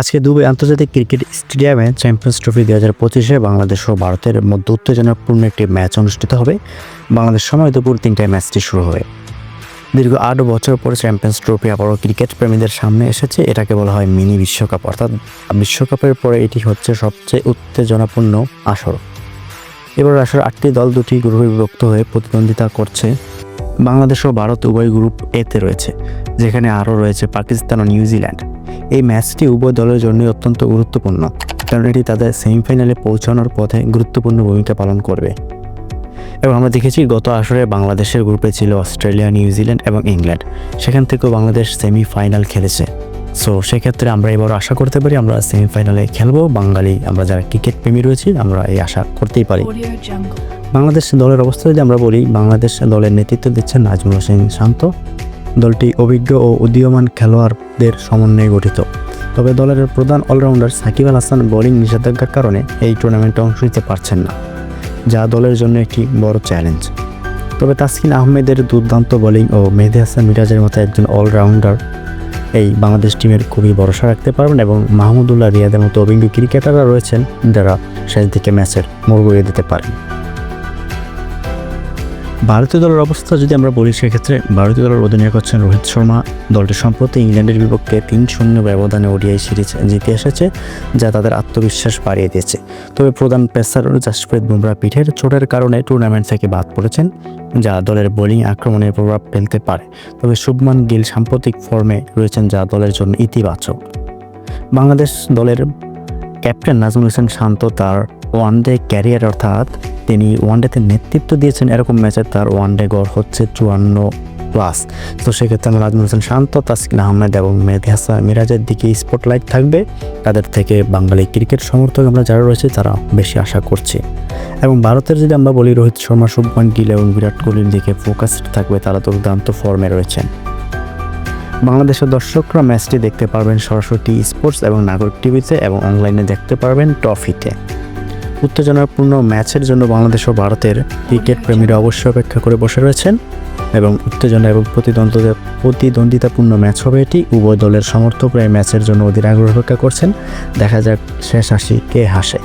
আজকে দুবাই আন্তর্জাতিক ক্রিকেট স্টেডিয়ামে চ্যাম্পিয়ন্স ট্রফি দুই হাজার পঁচিশে বাংলাদেশ ও ভারতের মধ্যে উত্তেজনাপূর্ণ একটি ম্যাচ অনুষ্ঠিত হবে। বাংলাদেশ সময় দুপুর তিনটায় ম্যাচটি শুরু হবে। দীর্ঘ আট বছর পরে চ্যাম্পিয়ন্স ট্রফি আবারও ক্রিকেট প্রেমীদের সামনে এসেছে। এটাকে বলা হয় মিনি বিশ্বকাপ, অর্থাৎ বিশ্বকাপের পরে এটি হচ্ছে সবচেয়ে উত্তেজনাপূর্ণ আসর। এবার আসর আটটি দল দুটি গ্রুপে বিভক্ত হয়ে প্রতিদ্বন্দ্বিতা করছে বাংলাদেশ ও ভারত উভয় গ্রুপ এতে রয়েছে, যেখানে আরও রয়েছে পাকিস্তান ও নিউজিল্যান্ড। এই ম্যাচটি উভয় দলের জন্য অত্যন্ত গুরুত্বপূর্ণ, কারণ এটি তাদের সেমিফাইনালে পৌঁছানোর পথে গুরুত্বপূর্ণ ভূমিকা পালন করবে। এবং আমরা দেখেছি গত আসরে বাংলাদেশের গ্রুপে ছিল অস্ট্রেলিয়া, নিউজিল্যান্ড এবং ইংল্যান্ড, সেখান থেকেও বাংলাদেশ সেমিফাইনাল খেলেছে। সো, সেক্ষেত্রে আমরা এবার আশা করতে পারি আমরা সেমিফাইনালে খেলব। বাঙালি, আমরা যারা ক্রিকেট প্রেমী রয়েছি, আমরা এই আশা করতেই পারি. বাংলাদেশ দলের অবস্থা যদি আমরা বলি, বাংলাদেশ দলের নেতৃত্ব দিচ্ছেন নাজমুল হোসেন শান্ত। দলটি অভিজ্ঞ ও উদীয়মান খেলোয়াড়দের সমন্বয়ে গঠিত। তবে দলের প্রধান অলরাউন্ডার সাকিব আল হাসান বোলিং নিষেধাজ্ঞার কারণে এই টুর্নামেন্টে অংশ নিতে পারছেন না, যা দলের জন্য একটি বড় চ্যালেঞ্জ। তবে তাসকিন আহমেদের দুর্দান্ত বোলিং ও মেহেদি হাসান মিরাজের মতো একজন অলরাউন্ডার এই বাংলাদেশ টিমের খুবই ভরসা রাখতে পারবেন এবং মাহমুদুল্লাহ রিয়াদের মতো অভিজ্ঞ ক্রিকেটাররা রয়েছেন যারা শেষ দিকে ম্যাচের মোড় ঘুরিয়ে দিতে পারেন। ভারতীয় দলের অবস্থা যদি আমরা বলি, সেক্ষেত্রে ভারতীয় দলের অধিনায়ক হচ্ছেন রোহিত শর্মা। দলটি সম্প্রতি ইংল্যান্ডের বিপক্ষে তিন শূন্য ব্যবধানে ওডিআই সিরিজ জিতে এসেছে, যা তাদের আত্মবিশ্বাস বাড়িয়ে দিয়েছে। তবে প্রধান পেসার জাসপ্রীত বুমরা পিঠের চোটের কারণে টুর্নামেন্ট থেকে বাদ পড়েছেন, যা দলের বোলিং আক্রমণে প্রভাব ফেলতে পারে। তবে শুভমান গিল সাম্প্রতিক ফর্মে রয়েছেন, যা দলের জন্য ইতিবাচক। বাংলাদেশ দলের ক্যাপ্টেন নাজমুল হোসেন শান্ত তার ওয়ান ডে ক্যারিয়ার অর্থাৎ তিনি ওয়ানডেতে নেতৃত্ব দিয়েছেন, এরকম ম্যাচে তার ওয়ানডে গড় হচ্ছে চুয়ান্ন প্লাস তো সেক্ষেত্রে আমরা নাজমুল হোসেন শান্ত, তাসকিন আহমেদ এবং মেহেদি হাসান মিরাজের দিকে স্পটলাইট থাকবে। তাদের থেকে বাঙালি ক্রিকেট সমর্থক আমরা যারা রয়েছে, তারা বেশি আশা করছে। এবং ভারতের যদি আমরা বলি, রোহিত শর্মা, শুভমান গিল এবং বিরাট কোহলির দিকে ফোকাসড থাকবে, তারা দুর্দান্ত ফর্মে রয়েছেন। বাংলাদেশের দর্শকরা ম্যাচটি দেখতে পারবেন সরাসরি স্পোর্টস এবং নাগরিক টিভিতে এবং অনলাইনে দেখতে পারবেন টফিতে উত্তেজনাপূর্ণ ম্যাচের জন্য বাংলাদেশ ও ভারতের ক্রিকেট প্রেমীরা অবশ্যই অপেক্ষা করে বসে রয়েছেন এবং উত্তেজনা এবং প্রতিদ্বন্দ্বিতা প্রতিদ্বন্দ্বিতাপূর্ণ ম্যাচ হবে এটি। উভয় দলের সমর্থকরা এই ম্যাচের জন্য অধীর আগ্রহ অপেক্ষা করছেন। দেখা যাক শেষ হাসি কে হাসে।